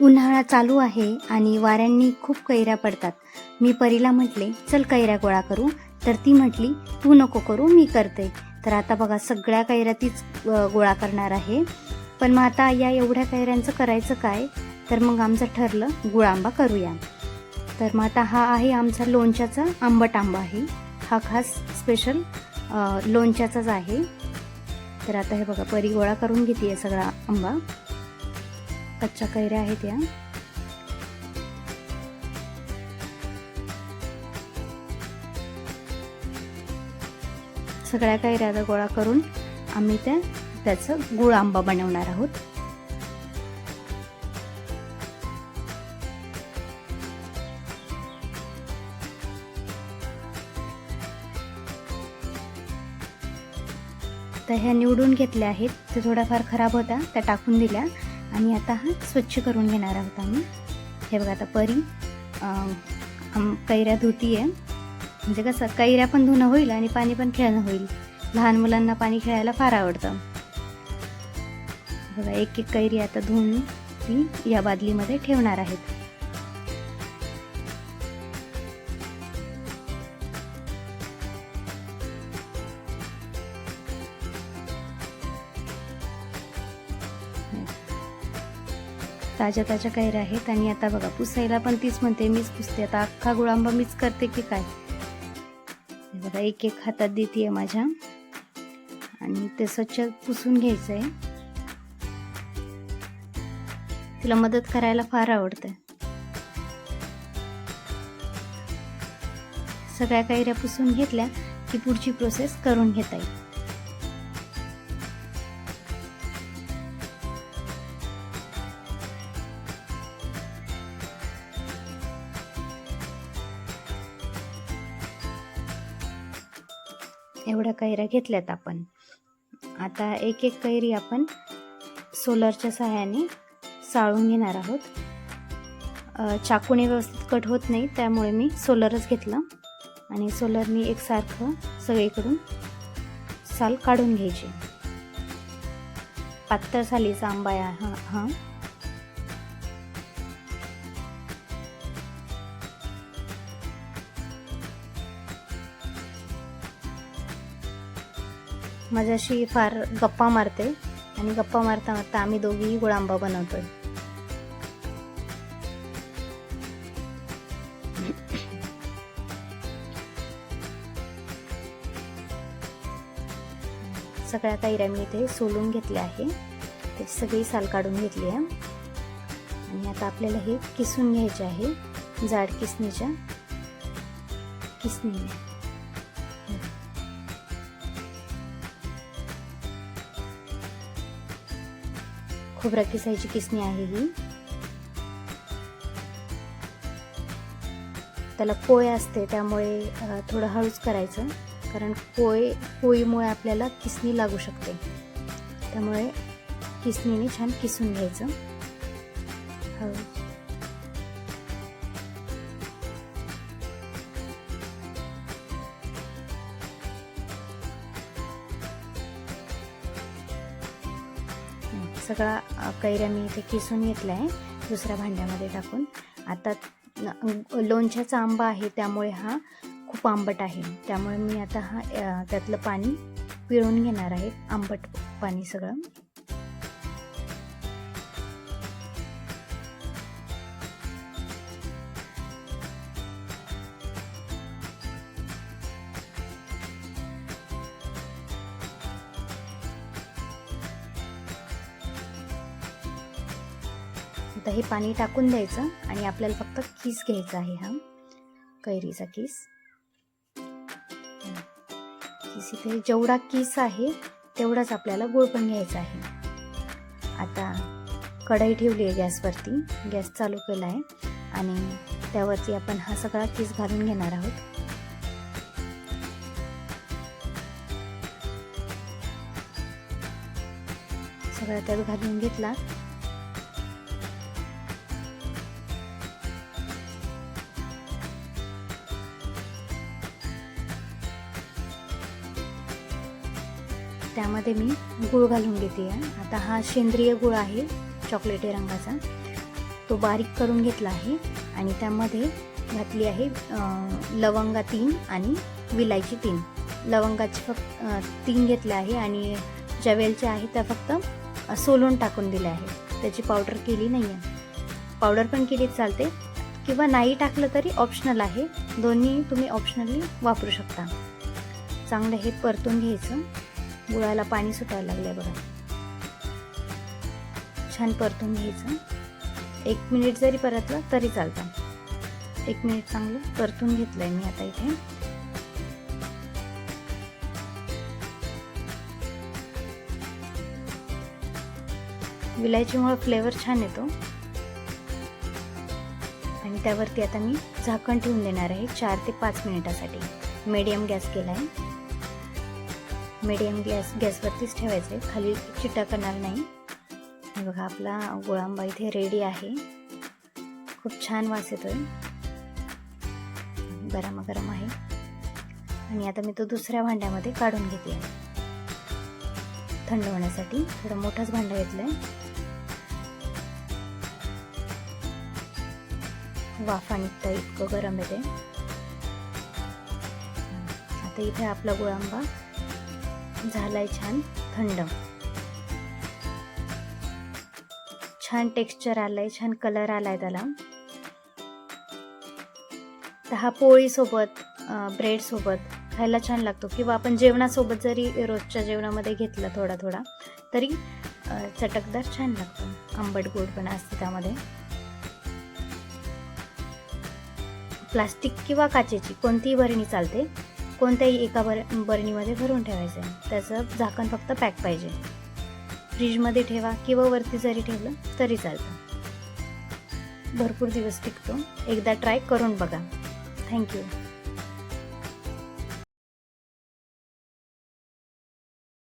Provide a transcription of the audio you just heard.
उन्हाळा चालू आहे आणि वाऱ्यांनी खूप कैऱ्या पडतात. मी परीला म्हटले चल कैऱ्या गोळा करू. तर ती म्हटली तू नको करू मी करते. तर आता बघा सगळ्या कैऱ्या तीच गोळा करणार आहे. पण मग आता या एवढ्या कैऱ्यांचं करायचं काय? तर मग आमचं ठरलं गुळांबा करूया. तर मग आता हा आहे आमचा लोणच्याचा आंबट आंबा आहे. हा खास स्पेशल लोणच्याचाच आहे. तर आता हे बघा परी गोळा करून घेते सगळा आंबा. कच्च्या कैऱ्या आहेत या. सगळ्या कैऱ्या आता गोळा करून आम्ही त्या त्याचं गुळ आंबा बनवणार आहोत. तर ह्या निवडून घेतल्या आहेत. ते थोड्याफार खराब होत्या. त्या टाकून दिल्या. आणि आता हा स्वच्छ करून घेणार आहोत आम्ही. हे बघा आता परी कैऱ्या धुती आहे म्हणजे कसं कैऱ्या पण धुणं होईल आणि पाणी पण खेळणं होईल. लहान मुलांना पाणी खेळायला फार आवडतं. बघा एक एक कैरी आता धुवून ती या बादलीमध्ये ठेवणार आहेत. ताज्या ताज्या कैऱ्या आहेत आणि आता बघा पुसायला पण तीच म्हणते मीच पुसते. आता अख्खा गुळांबा मीच करते की काय? बघा एक एक हातात देते माझ्या. आणि ते स्वच्छ पुसून घ्यायचं आहे तिला मदत करायला फार आवडते सगळ्या कैऱ्या पुसून घेतल्या की पुढची प्रोसेस करून घेता येईल. एवढ्या कैऱ्या घेतल्यात आपण. आता एक एक कैरी आपण सोलरच्या सहाय्याने साळून घेणार आहोत. चाकूने व्यवस्थित कट होत नाही त्यामुळे मी सोलरच घेतलं. आणि सोलरनी एकसारखं सगळीकडून साल काढून घ्यायची. पातळ सालीचा आंबा आहे हा हा. माझ्याशी फार गप्पा मारते आणि गप्पा मारता मारता आम्ही दोघीही गुळांबा बनवतोय. सगळ्या कैऱ्या मी इथे सोलून घेतल्या आहे. ते सगळी साल काढून घेतली आहे. आणि आता आपल्याला हे किसून घ्यायचे आहे. जाड किसणीच्या किसणीने. खोबरा किसायची किसणी आहे ही. त्याला पोय असते त्यामुळे थोडं हळूच करायचं. कारण पोय पोळीमुळे आपल्याला किसणी लागू शकते. त्यामुळे किसणीने छान किसून घ्यायचं. हळू सगळा कैऱ्या मी इथे किसून घेतला आहे दुसऱ्या भांड्यामध्ये टाकून. आता लोणच्याचा आंबा आहे त्यामुळे हा खूप आंबट आहे. त्यामुळे मी आता हा त्यातलं पाणी पिळून घेणार आहे आंबट पाणी सगळं. आता हे पाणी टाकून द्यायचं आणि आपल्याला फक्त किस घ्यायचा आहे हा. कैरीचा किस किस इथे जेवढा किस आहे तेवढाच आपल्याला गुळ पण घ्यायचा आहे. आता कढई ठेवली आहे गॅसवरती. गॅस चालू केला आहे आणि त्यावरती आपण हा सगळा किस घालून घेणार आहोत. सगळा त्यात घालून घेतला. त्यामध्ये मी गूळ घालून घेते. आहे आता हा सेंद्रिय गूळ आहे चॉकलेटी रंगाचा. तो बारीक करून घेतला आहे आणि त्यामध्ये घातली आहे लवंगा तीन आणि विलायची तीन. लवंगाची फक्त तीन घेतल्या आहे आणि ज्या वेलच्या आहे त्या फक्त सोलून टाकून दिल्या आहे त्याची पावडर केली नाही आहे पावडर पण केली चालते. किंवा नाही टाकलं तरी ऑप्शनल आहे. दोन्ही तुम्ही ऑप्शनली वापरू शकता. चांगलं हे परतून घ्यायचं. गुळाला पाणी सुटायला लागलंय बघा. छान परतून घ्यायचं. एक मिनिट जरी परतलं तरी चालतं. एक मिनिट चांगलं परतून घेतलंय मी आता इथे. विलायचीमुळे फ्लेवर छान येतो. आणि त्यावरती आता मी झाकण ठेवून देणार आहे चार ते पाच मिनिटासाठी. मीडियम गॅस केला आहे मिडियम गॅस गॅसवरतीच ठेवायचं आहे खाली करणार नाही. हे बघा आपला गोळांबा इथे रेडी आहे. खूप छान वास येतोय. गरम गरम आहे. आणि आता मी तो दुसऱ्या भांड्यामध्ये काढून घेते. थंड होण्यासाठी. थोडं मोठाच घेतलं आहे वाफा निघतं इतकं गरम येते आता इथे आपला गुळांबा झालाय छान थंड. छान टेक्स्चर आलाय छान कलर आलाय त्याला. तर हा पोळीसोबत ब्रेड सोबत खायला छान लागतो. किंवा आपण जेवणासोबत जरी रोजच्या जेवणामध्ये घेतलं थोडा थोडा तरी चटकदार छान लागतो. आंबट गोड पण असते त्यामध्ये. प्लास्टिक किंवा काचेची कोणतीही भरणी चालते कोणत्याही एका बर बरणीमध्ये भरून ठेवायचं आहे. त्याचं झाकण फक्त पॅक पाहिजे. फ्रीजमध्ये ठेवा किंवा वरती जरी ठेवलं तरी चालतं. भरपूर दिवस टिकतो. एकदा ट्राय करून बघा. थँक्यू.